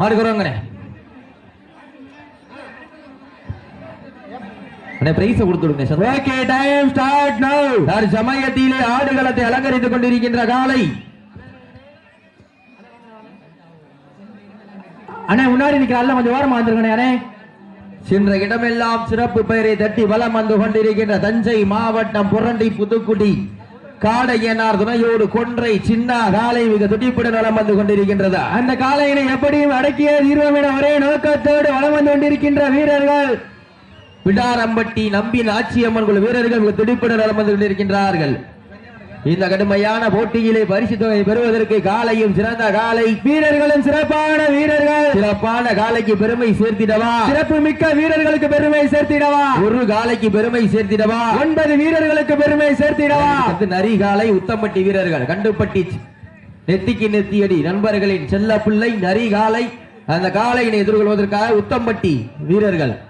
மாடுக்குறவங்கண்ணே prize கொடுத்துடுங்க. Okay time start now ஆடுகளத்தை அலங்கரித்துக் கொண்டிருக்கின்ற காலை. அண்ணே முன்னாடி நிக்கிற கொஞ்சம் ஓரமா வந்துருங்கண்ணே அண்ணே. சென்ற இடமெல்லாம் சிறப்பு பெயரை தட்டி வலம் வந்து கொண்டிருக்கின்ற தஞ்சை மாவட்டம் புரண்டி புதுக்குடி. காடையனார் துணையோடு கொன்றை சின்ன காலை மிக துடிப்புடன் வலம் வந்து கொண்டிருக்கின்றதா. அந்த காலையினை எப்படியும் அடக்கிய தீர்வம் என ஒரே நோக்கத்தோடு வலம் வந்து கொண்டிருக்கின்ற வீரர்கள். பிடாரம்பட்டி நம்பின் ஆட்சியம்மன் குழு வீரர்கள் மிக துடிப்புடன் வலம் வந்து கொண்டிருக்கின்றார்கள். இந்த கடுமையான போட்டியிலே பரிசு தொகை பெறுவதற்கு காலையும் சிறந்த காலை. வீரர்களும் சிறப்பான வீரர்கள். சிறப்பான காலைக்கு பெருமை சேர்த்திடவா? சிறப்பு மிக்க வீரர்களுக்கு பெருமை சேர்த்திடவா? ஒரு காலைக்கு பெருமை சேர்த்திடவா? ஒன்பது வீரர்களுக்கு பெருமை சேர்த்திடவா? அடுத்து நரிகாலை உத்தம்பட்டி வீரர்கள். கண்டுப்பட்டி நெத்திக்கு நெத்தியடி நண்பர்களின் செல்ல பிள்ளை நரிகாலை அந்த காலையினை எதிர்கொள்வதற்காக உத்தம்பட்டி வீரர்கள்.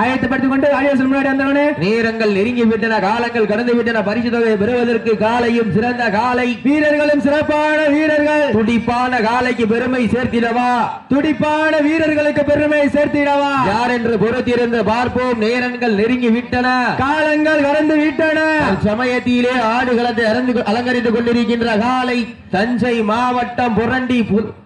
ஆயத்தப்படுத்திக் கொண்டு ஆடியோஸ் முன்னாடி வந்தவனே நேரங்கள் நெருங்கி விட்டன காலங்கள் கடந்து விட்டன பரிசு தொகையை பெறுவதற்கு காலையும் சிறந்த காலை. வீரர்களும் சிறப்பான வீரர்கள். துடிப்பான காலைக்கு பெருமை சேர்த்திடவா? துடிப்பான வீரர்களுக்கு பெருமை சேர்த்திடவா? யார் என்று பொறுத்திருந்து பார்ப்போம். நேரங்கள் நெருங்கி விட்டன காலங்கள் கடந்து விட்டன. சமயத்திலே ஆடுகளத்தை அலங்கரித்துக் கொண்டிருக்கின்ற காலை தஞ்சை மாவட்டம் புரண்டி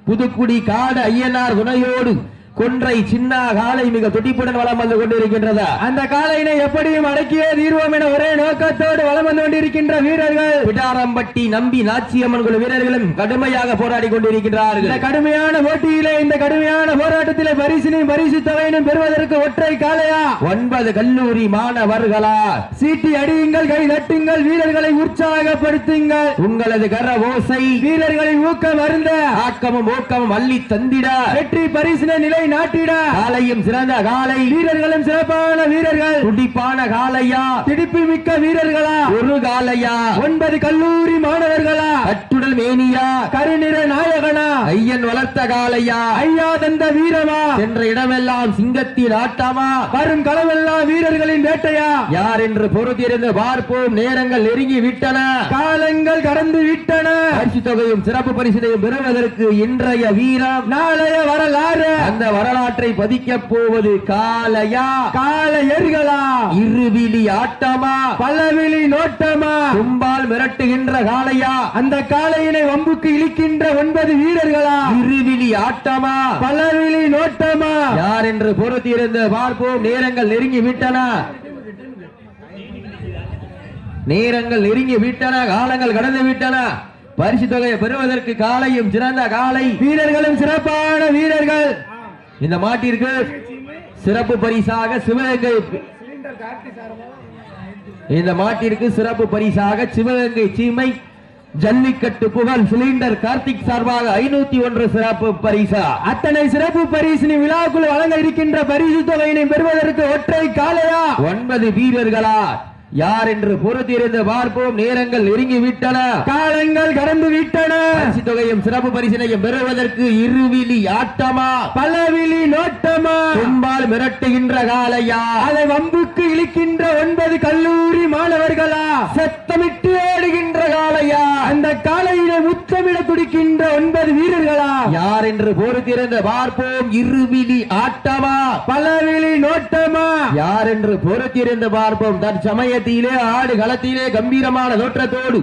புதுக்குடி காடு ஐயனார் துணையோடு கொன்றை சின்ன காலை மிக துடிப்புடன் வலம் வந்து கொண்டிருக்கின்றதா. அந்த காலையினை எப்படியும் அடக்கியே தீர்வோம் என ஒரே நோக்கத்தோடு வலம் வந்து கொண்டிருக்கின்ற வீரர்கள். பிடாரம்பட்டி நம்பி நாச்சியம்மன் குழு வீரர்களும் கடுமையாக போராடி இந்த கொண்டிருக்கிறார்கள் கடுமையான போட்டியிலே இந்த கடுமையான போராட்டத்திலே பரிசினையும் பரிசு தொகையினும் பெறுவதற்கு ஒற்றை காளையா? ஒன்பது கல்லூரி மாணவர்களா? சீட்டி அடியுங்கள் கை தட்டுங்கள் வீரர்களை உற்சாகப்படுத்துங்கள். உங்களது கர ஓசை வீரர்களின் ஊக்கம் அருந்த. ஆக்கமும் ஊக்கமும் அள்ளி தந்திட. வெற்றி பரிசினை நிலை நாட்டிட. காலையும் சிறந்த காலை. வீரர்களும் சிறப்பான வீரர்கள். துடிப்பான காலையா? திடிப்பு மிக்க வீரர்களா? ஒரு காலையா? ஒன்பது கல்லூரி மாணவர்களா? கட்டுடல் மேனியா? கருநிற நாயகனா? ஐயன் வளர்த்த காலையா? ஐயா தந்த வீரமா? சென்ற இடமெல்லாம் சிங்கத்தின் ஆட்டமா? வரும் களவெல்லாம் வீரர்களின் வேட்டையா? யார் என்று பொறுத்திருந்து பார்ப்போம். நேரங்கள் நெருங்கி விட்டன. காலங்கள் கடந்து விட்டன. பரிசு தொகையும் சிறப்பு பரிசினையும் பெறுவதற்கு இன்றைய வீரம். நாளைய வரலாறு. அந்த வரலாற்றை பதிக்கப் போவது காலையா கால எரிகளா இருவிழி ஆட்டமா? பலவிழி நோட்டமா? கும்பால் மிரட்டுகின்ற காலையா அந்த காளையினை வம்புக்கு இழுக்கின்ற ஒன்பது வீரர்களா? இருவிழி ஆட்டமா? பலவிழி நோட்டமா? யார் என்று பொறுத்திருந்து பார்ப்போம். நேரங்கள் நெருங்கி விட்டன. நேரங்கள் நெருங்கி விட்டன. காலங்கள் கடந்து விட்டன. பரிசு தொகையை பெறுவதற்கு காலையும் சிறந்த காலை வீரர்களும் சிறப்பான வீரர்கள். இந்த மாட்டிற்கு சிறப்பு பரிசாக சிவகங்கை இந்த மாட்டிற்கு சிறப்பு பரிசாக சிவகங்கை சீமை ஜல்லிக்கட்டு புகழ் சிலிண்டர் கார்த்திக் சார்பாக ஐநூத்தி ஒன்று சிறப்பு பரிசா. அத்தனை சிறப்பு பரிசினி விழாக்குள் வழங்க இருக்கின்ற பரிசு தொகையினை பெறுவதற்கு ஒற்றை காளையா? ஒன்பது வீரர்களா? யார் என்று பொறுத்திருந்து பார்ப்போம். நேரங்கள் நெருங்கி விட்டன காலங்கள் கடந்து விட்டன பரிசு தொகையும் சிறப்பு பரிசினையும் பெறுவதற்கு இருவிழி ஆட்டமா? பலவிழி நோட்டமா? கும்பால் மிரட்டுகின்ற காலையா அதை வம்புக்கு இழுக்கின்ற ஒன்பது கல்லூரி மாணவர்களா? சத்தமிட்டு ஆடுகின்ற காலையா அந்த காளையினை முத்தமிட துடிக்கின்ற ஒன்பது வீரர்களா? யார் என்று பொறுத்திருந்து பார்ப்போம். இருவிழி ஆட்டமா? பலவிழி நோட்டமா? யார் என்று பொறுத்திருந்து பார்ப்போம். தற்சமயத்திலே ஆடு களத்திலே கம்பீரமான தோற்றத்தோடு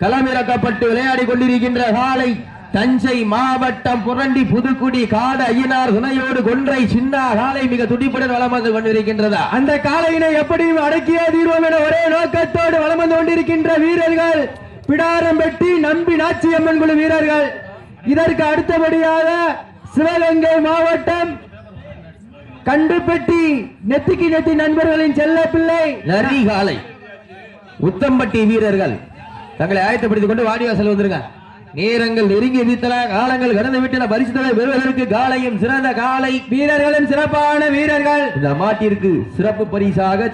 களமிறக்கப்பட்டு விளையாடி கொண்டிருக்கின்ற காலை தஞ்சை மாவட்டம் புரண்டி புதுக்குடி காடு ஐயனார் துணையோடு கொன்றை சின்ன காலை மிக துடிப்புடன் வளம் வந்து கொண்டிருக்கின்றதா. அந்த காலையினை எப்படியும் அடக்கிய தீர்வோம் என ஒரே நோக்கத்தோடு வளம் வந்து கொண்டிருக்கின்ற வீரர்கள் பிடாரம் பெட்டி நம்பி நாச்சியம்மன் குழு வீரர்கள். இதற்கு அடுத்தபடியாக சிவகங்கை மாவட்டம் கண்டுபெட்டி நெத்திக்கு நெத்தி நண்பர்களின் செல்ல பிள்ளை. நரி காலை உத்தம்பட்டி வீரர்கள். தங்களை ஆயத்தப்படுத்திக் கொண்டு வாடிவாசல் வந்துருங்க நேரங்கள் நெருங்கி வித்தன காலங்கள் கடந்து விட்டன பரிசுத்தலை பெறுவதற்கு காலையும் சிறந்த காலை. வீரர்களும் சிறப்பான வீரர்கள். இந்த மாட்டிற்கு சிறப்பு பரிசாக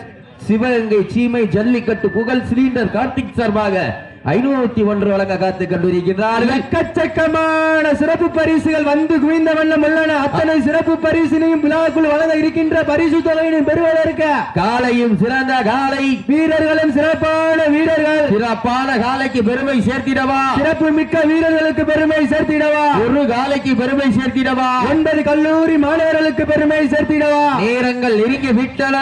சிவகங்கை சீமை ஜல்லிக்கட்டு புகழ் சிலிண்டர் கார்த்திக் சார்பாக ஐநூத்தி ஒன்று வழங்க காத்துக் கொண்டிருக்கிறார்கள் எக்கச்சக்கமான சிறப்பு பரிசுகள் வந்து குவிந்த வண்ணம் உள்ளன. அத்தனை சிறப்பு பரிசினையும் விழாக்குள் வழங்க இருக்கின்ற பரிசு தொகையினையும் பெறுவதற்கு காலையும் சிறந்த காலை. வீரர்களும் சிறப்பான வீரர்கள். சிறப்பான காலைக்கு பெருமை சேர்த்திடவா? சிறப்பு மிக்க வீரர்களுக்கு பெருமை சேர்த்திடவா? ஒரு காலைக்கு பெருமை சேர்த்திடவா? ஒன்பது கல்லூரி மாணவர்களுக்கு பெருமை சேர்த்திடவா? நேரங்கள் நெருங்கி விட்டன.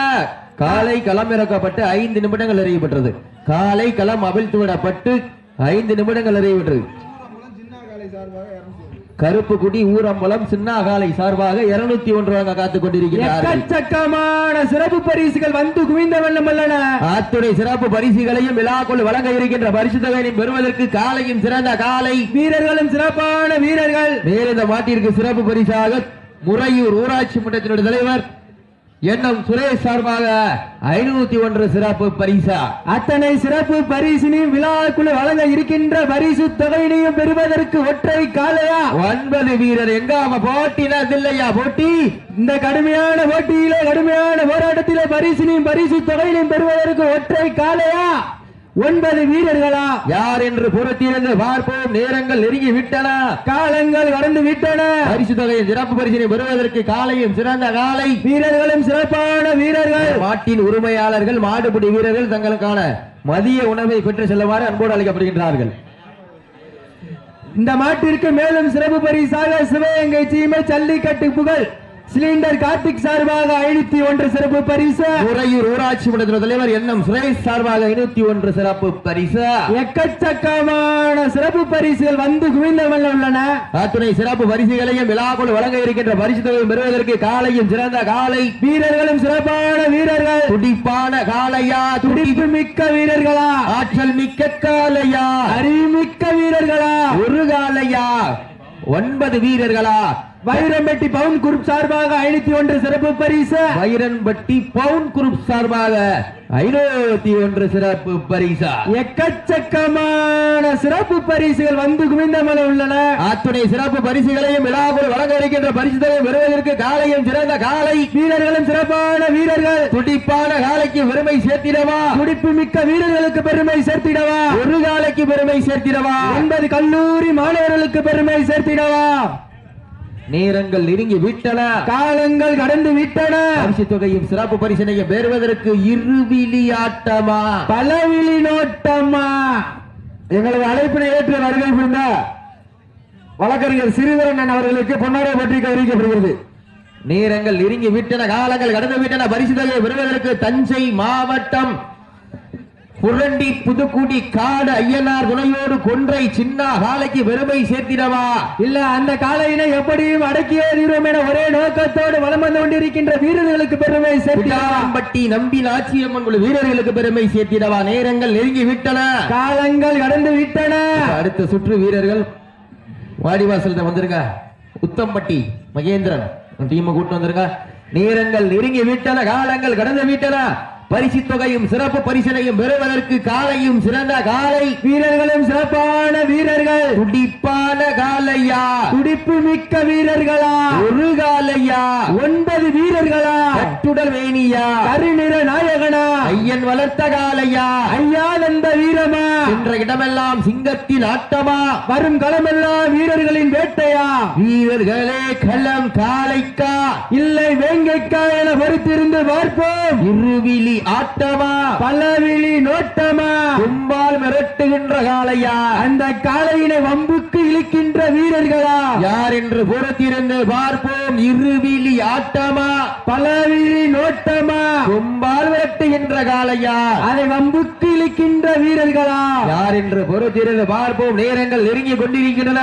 காலை களமிறக்கப்பட்டு ஐந்து நிமிடங்கள் நிறைவுபெற்றது காலை களம் அவிழ்த்து விடப்பட்டு ஐந்து நிமிடங்கள் நிறைவுபெற்றது கருப்பு குடி ஊரம்பலம் சின்ன காலை சார்பாக இருநூத்தி ஒன்று வழங்க காத்துக் எக்கச்சக்கமான சிறப்பு பரிசுகள் வந்து குவிந்த வண்ணம் உள்ளன. அத்துறை சிறப்பு பரிசுகளையும் விழாக்குள் வழங்க இருக்கின்ற பரிசு தொகையினை பெறுவதற்கு காலையும் சிறந்த காலை. வீரர்களும் சிறப்பான வீரர்கள். மேலும் இந்த மாட்டிற்கு சிறப்பு பரிசாக முறையூர் ஊராட்சி மன்றத்தினுடைய தலைவர் எண்ணம் சுரேஷ் சார்பாக ஐநூத்தி ஒன்று சிறப்பு பரிசா. அத்தனை சிறப்பு பரிசினையும் விழாக்குள் வழங்க இருக்கின்ற பரிசு தொகையினையும் பெறுவதற்கு ஒற்றை காலையா ஒன்பது வீரர் எங்க அவன் போட்டினது இல்லையா போட்டி? இந்த கடுமையான போட்டியிலே கடுமையான போராட்டத்திலே பரிசினையும் பரிசு தொகையினையும் பெறுவதற்கு ஒற்றை காலையா ஒன்பது வீரர்களா? யார் என்று பொறுத்திருந்து பார்ப்போம். நேரங்கள் நெருங்கி விட்டன காலங்கள் கடந்து விட்டன. பரிசு தொகையின் சிறப்பு பரிசினை பெறுவதற்கு காலையும் சிறந்த காலை. வீரர்களும் சிறப்பான வீரர்கள். மாட்டின் உரிமையாளர்கள் மாடுபிடி வீரர்கள் தங்களுக்கான மதிய உணவை பெற்று செல்லுமாறு அன்போடு அழைக்கப்படுகின்றார்கள். இந்த மாட்டிற்கு மேலும் சிறப்பு பரிசாக சிவகங்கை சீமை ஜல்லிக்கட்டு புகழ். சிலிண்டர் கார்த்திக் சார்பாக ஐநூத்தி ஒன்று சிறப்பு பரிசு. உறையூர் ஊராட்சி மன்ற தலைவர் எண்ணம் சுரேஷ் சார்பாக ஐநூத்தி ஒன்று சிறப்பு பரிசு. எக்கச்சக்கமான சிறப்பு பரிசுகள் வந்து குவிந்த வண்ணம் உள்ளன. அத்துணை சிறப்பு பரிசுகளையும் விழாக்குள் வழங்க இருக்கின்ற பரிசு தொகை பெறுவதற்கு காலையும் சிறந்த காலை வீரர்களும் சிறப்பான வீரர்கள். துடிப்பான காலையா துடி துடிப்பு மிக்க வீரர்களா? ஆற்றல் மிக்க காலையா அறிவுமிக்க வீரர்களா? ஒரு காலையா ஒன்பது வீரர்களா வைரம்பட்டி பவுன் குரூப் சார்பாக ஐநூத்தி ஒன்று சிறப்பு பரிசு. வைரன்பட்டி பவுன் குரூப் சார்பாக ஐநூத்தி ஒன்று சிறப்பு பரிசா. எக்கச்சக்கமான சிறப்பு பரிசுகள் வந்து குவிந்த மலை உள்ளன. அத்துணை சிறப்பு பரிசுகளையும் விழாக்குள் வழங்க இருக்கின்ற பரிசு தொகை பெறுவதற்கு காலையும் சிறந்த காலை. வீரர்களும் சிறப்பான வீரர்கள். துடிப்பான காலைக்கு பெருமை சேர்த்திடவா? துடிப்பு மிக்க வீரர்களுக்கு பெருமை சேர்த்திடவா? ஒரு காலைக்கு பெருமை சேர்த்திடவா? ஒன்பது கல்லூரி மாணவர்களுக்கு பெருமை சேர்த்திடவா? நேரங்கள் நெருங்கி விட்டன. காலங்கள் கடந்து விட்டன. பரிசு தொகையும் சிறப்பு பரிசனையும் பெறுவதற்கு இருவிழி ஆட்டமா? பலவிழி நோட்டமா? எங்களது அழைப்பினை ஏற்று வருகை புரிந்த வழக்கறிஞர் சிறிதரன் அவர்களுக்கு பொன்னாரை பற்றி அறிவிக்கப்படுகிறது நேரங்கள் நெருங்கி விட்டன காலங்கள் கடந்து விட்டன பரிசு தொகையை பெறுவதற்கு தஞ்சை மாவட்டம் புரண்டி புதுக்குடி காடு ஐயனார் துணையோடு கொன்றை சின்ன காலைக்கு பெருமை சேர்த்திடவா? இல்ல அந்த காலையினை எப்படியும் அடக்கியே தீர்வோம் என ஒரே நோக்கத்தோடு வலம் வந்து கொண்டிருக்கின்ற வீரர்களுக்கு பெருமை சேர்த்திடவா? பிடாரம்பட்டி நம்பி நாச்சியம்மன் குழு வீரர்களுக்கு பெருமை சேர்த்திடவா? நேரங்கள் நெருங்கி விட்டன. காலங்கள் கடந்து விட்டன. அடுத்த சுற்று வீரர்கள். வாடிவாசல்கிட்ட வந்துருங்க. உத்தம்பட்டி மகேந்திரன் டீமை கூட்டு வந்துருங்க. நேரங்கள் நெருங்கி விட்டன காலங்கள் கடந்து விட்டன. பரிசு தொகையும் சிறப்பு பரிசனையும் பெறுவதற்கு காலையும் சிறந்த காலை. வீரர்களும் சிறப்பான வீரர்கள். துடிப்பான காலையா? துடிப்பு மிக்க வீரர்களா? ஒரு காலையா? ஒன்பது வீரர்களா? கட்டுடல் வேணியா கருநிற நாயகனா? ஐயன் வளர்த்த காலையா? ஐயானந்த வீரமா? என்ற இடமெல்லாம் சிங்கத்தின் ஆட்டமா? வரும் களமெல்லாம் வீரர்களின் வேட்டையா? வீரர்களே களம் காலைக்கா? இல்லை வேங்கைக்கா என பொறுத்திருந்து பார்ப்போம். இருவிழி ஆட்டமா? பலவிழி நோட்டமா? கும்பால் மிரட்டுகின்ற காளையா? அந்த காளையினை வம்புக்கு இழுக்கின்ற வீரர்களா? யார் என்று பொறுத்திருந்து பார்ப்போம் இருவிழி ஆட்டமா? பலவிழி நோட்டமா? கும்பால் மிரட்டுகின்ற காளையா? அதை வம்புக்கு இழுக்கின்ற வீரர்களா? யார் என்று பொறுத்திருந்து பார்ப்போம் நேரங்கள் நெருங்கி கொண்டிருக்கின்றன.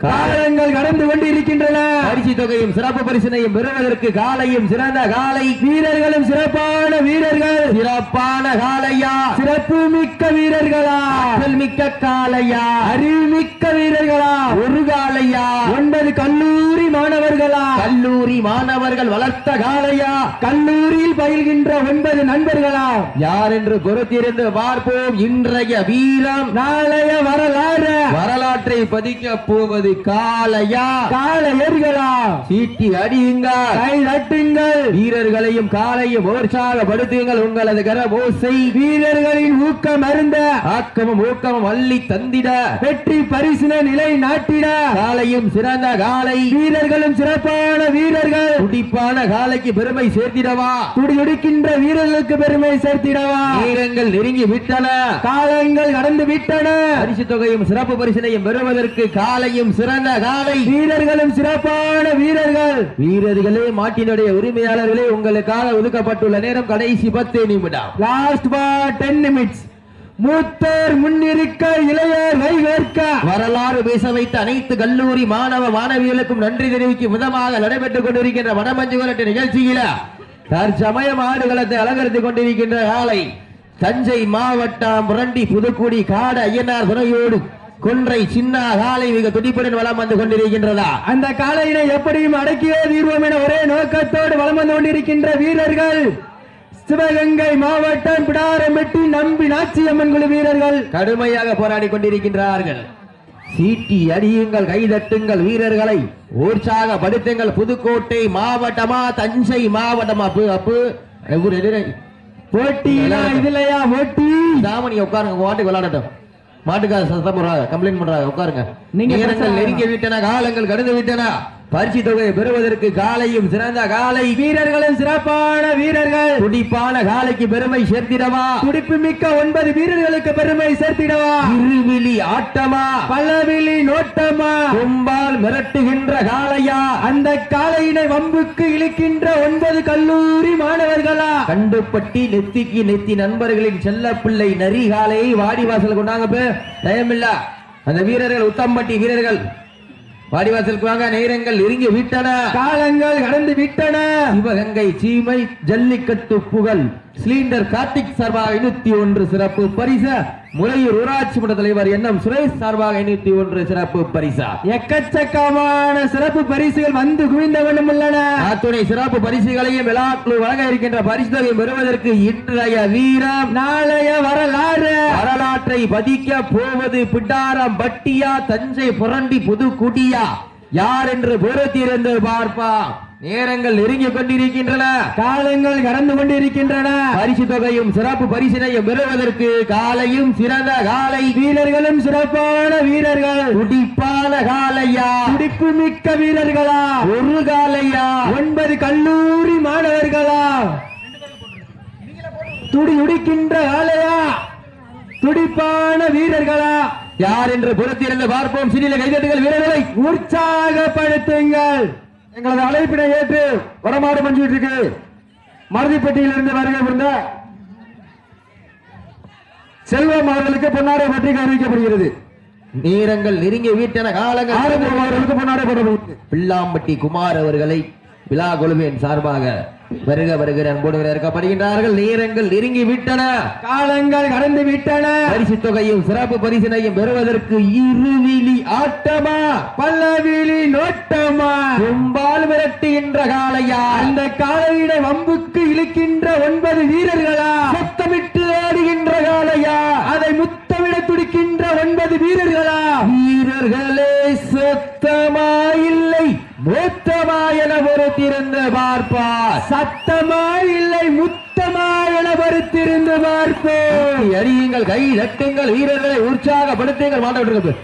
காலங்கள் கடந்து கொண்டிருக்கின்றன. பரிசு தொகையும் சிறப்பு பரிசினையும் பெறுவதற்கு காலையும் சிறந்த காலை. வீரர்களும் சிறப்பான வீரர்கள். சிறப்பான காலையா? சிறப்பு மிக்க வீரர்களா? ஆற்றல் மிக்க காலையா? அறிவு மிக்க வீரர்களா? ஒரு காலையா? ஒன்பது கல்லூரி மாணவர்களா? கல்லூரி மாணவர்கள் வளர்த்த காளையா கல்லூரியில் பயில்கின்ற ஒன்பது நண்பர்களா? யார் என்று பொறுத்திருந்து பார்ப்போம். இன்றைய வீரம் நாளைய வரலாறு. வரலாற்றை பதிக்க போவது காளையா காளையர்களா சீட்டி அடியுங்கள். கை தட்டுங்கள் வீரர்களையும் காலையும் உற்சாகப்படுத்துங்கள். உங்களது கரபோசை. வீரர்களின் ஊக்கம் அருந்த. ஆக்கமும் ஊக்கமும் அள்ளி தந்திட. வெற்றி பரிசின நிலை நாட்டிட. காலையும் சிறந்த காலை. வீரர்களும் சிறப்பான வீரர்கள். துடிப்பான காலைக்கு பெருமை சேர்த்திடவா? துடிதுடிக்கின்ற வீரர்களுக்கு பெருமை சேர்த்திடவா? வீரங்கள் நெருங்கி விட்டன. காலங்கள் கடந்து விட்டன. பரிசு தொகையும் சிறப்பு பரிசினையும் பெறுவதற்கு காலையும் சிறந்த காலை. வீரர்களும் சிறப்பான வீரர்கள். வீரர்களே மாட்டினுடைய உரிமையாளர்களே உங்களுக்காக ஒதுக்கப்பட்டுள்ள நேரம் கடைசி பத்து நிமிடம். லாஸ்ட் பார் டென் நிமிட்ஸ் மூத்தோர் முன்னிருக்க இளையோர் வைவேற்க வரலாறு பேச வைத்த அனைத்து கல்லூரி மாணவ மாணவிகளுக்கும் நன்றி தெரிவிக்கும் விதமாக நடைபெற்றுக் கொண்டிருக்கின்ற வடமஞ்சு விரட்டு நிகழ்ச்சியில தற்சமயம் ஆடுகளத்தை அலங்கரித்துக் கொண்டிருக்கின்ற காலை தஞ்சை மாவட்டம் புரண்டி புதுக்குடி காடு ஐயனார் துணையோடு கொன்றை சின்ன காலை மிக துடிப்புடன் வலம் வந்து கொண்டிருக்கின்றதா? அந்த காளையினை எப்படியும் அடக்கியே தீர்வோம் என ஒரே நோக்கத்தோடு வலம் வந்து கொண்டிருக்கின்ற வீரர்கள். சிவகங்கை மாவட்டம் பிடாரம்பட்டி நம்பி நாச்சியம்மன் குழு வீரர்கள். கடுமையாக போராடி கொண்டிருக்கின்றார்கள். சீட்டி அடியுங்கள் கைதட்டுங்கள் வீரர்களை. உற்சாகப்படுத்துங்கள் புதுக்கோட்டை மாவட்டமா தஞ்சை மாவட்டமா? அப்பு. போட்டியிலா இதுலயா போட்டி தாமணி உட்காருங்க மாட்டுக்கு விளையாடட்டும். மாட்டுக்கார சத்தம் போடுறாங்க கம்ப்ளைண்ட் பண்றாங்க உட்காருங்க. நீங்க நெருங்கி விட்டன காலங்கள் கடந்து விட்டன. பரிசு தொகையை பெறுவதற்கு காலையும் சிறந்த காலை. வீரர்களும் சிறப்பான வீரர்கள். துடிப்பான காலைக்கு பெருமை சேர்த்திடவா? துடிப்பு மிக்க ஒன்பது வீரர்களுக்கு பெருமை சேர்த்திடவா? இருவிழி ஆட்டமா? பலவிழி நோட்டமா? கும்பால் மிரட்டுகின்ற காளையா? அந்த காளையினை வம்புக்கு இழுக்கின்ற ஒன்பது கல்லூரி மாணவர்களா? கண்டுபட்டி நெத்திக்கு நெத்தி நண்பர்களின் செல்ல பிள்ளை நரிகாலையை வாடிவாசல் கொண்டாங்க பே டைம் இல்ல அந்த வீரர்கள் உத்தம்பட்டி வீரர்கள் வாடிவாசலுக்கு வாங்க நேரங்கள் நெருங்கி விட்டன. காலங்கள் கடந்து விட்டன. சிவகங்கை சீமை ஜல்லிக்கட்டு புகழ். சிலிண்டர் கார்த்திக் சார்பாக ஐநூத்தி ஒன்று சிறப்பு பரிச. முறையூர் ஊராட்சி மன்ற தலைவர் என்எம் சுரேஷ் சார்பாக ஐநூத்தி ஒன்று சிறப்பு பரிசா. எக்கச்சக்கமான சிறப்பு பரிசுகள் வந்து குவிந்தவனும் உள்ளன. அத்துணை சிறப்பு பரிசுகளையும் விழாக்குழு வழங்க இருக்கின்ற பரிசு தொகை பெறுவதற்கு இன்றைய வீரம். நாளைய வரலாறு. வரலாற்றை பதிக்க போவது பிட்டாரம் பட்டியா தஞ்சை புரண்டி புதுக்குடியா. யார் என்று பொறுத்திருந்து பார்ப்பா நேரங்கள் நெருங்கிக் கொண்டிருக்கின்றன. காலங்கள் கடந்து கொண்டிருக்கின்றன. பரிசு தொகையும் சிறப்பு பரிசினையும் பெறுவதற்கு காலையும் சிறந்த காலை. வீரர்களும் சிறப்பான வீரர்கள். துடிப்பான காலையா? துடிப்பு மிக்க வீரர்களா? ஒரு காலையா? ஒன்பது கல்லூரி மாணவர்களா? துடி துடிக்கின்ற ஆலையா துடிப்பான வீரர்களா? யார் என்று பொறுத்திருந்து பார்ப்போம். சிறிய கைதட்டுகள் வீரர்களை உற்சாகப்படுத்துங்கள். எங்களது அழைப்பினை ஏற்று வடமாடு மஞ்சுட்டு இருக்கு மருதிப்பட்டியிலிருந்து வருகை புரிந்த செல்வம் அவர்களுக்கு பொன்னாடை பற்றி அறிவிக்கப்படுகிறது நேரங்கள் நெருங்கி வீட்டன காலங்கள் அவர்களுக்கு பொன்னாடை போடப்படுகிறது பில்லாம்பட்டி குமார் அவர்களை விழா குழுவின் சார்பாக வருக வருகிற அன்போடு வரவேற்கப்படுகின்றார்கள். நேரங்கள் நெருங்கி விட்டன. காலங்கள் கடந்து விட்டன. பரிசு தொகையும் சிறப்பு பரிசினையும் பெறுவதற்கு இருவிழி ஆட்டமா? பல்லவிழி நோட்டமா? கும்பால் விரட்டுகின்ற காளையா அந்த காலையினை வம்புக்கு இழுக்கின்ற ஒன்பது வீரர்களா? சத்தமிட்டு ஆடுகின்ற காளையா? அதை முத்தமிட துடிக்கின்ற ஒன்பது வீரர்களா? வீரர்களே சத்தமா இல்லை மூத்தமா என பொறுத்திருந்து பார்ப்பார். சத்தமா இல்லை முத்தமா என வருத்திருந்து பார்ப்போம் அறியுங்கள் கை தட்டுங்கள் வீரர்களை உற்சாகப்படுத்துங்கள் மாட்டவர்கள்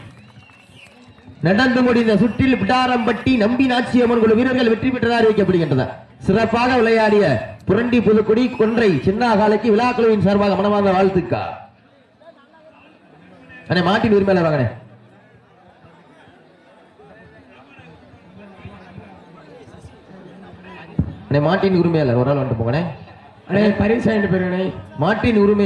நடந்து முடிந்த சுற்றில் பிடாரம்பட்டி நம்பி நாச்சியம்மன் குழு வீரர்கள் வெற்றி பெற்றதாக அறிவிக்கப்படுகின்றன. சிறப்பாக விளையாடிய புரண்டி புதுக்குடி கொன்றை சின்னாகாலைக்கு விழாக்குழுவின் சார்பாக மனமார்ந்த வாழ்த்துக்கா அண்ணே மாட்டின் உரிமையாளர் வாங்கண்ணே. அண்ணே மாட்டின் உரிமையாளர் ஒரு நாள் வந்துட்டு போங்கண்ணே. பரிசு மாட்டின் உரிமையாளர்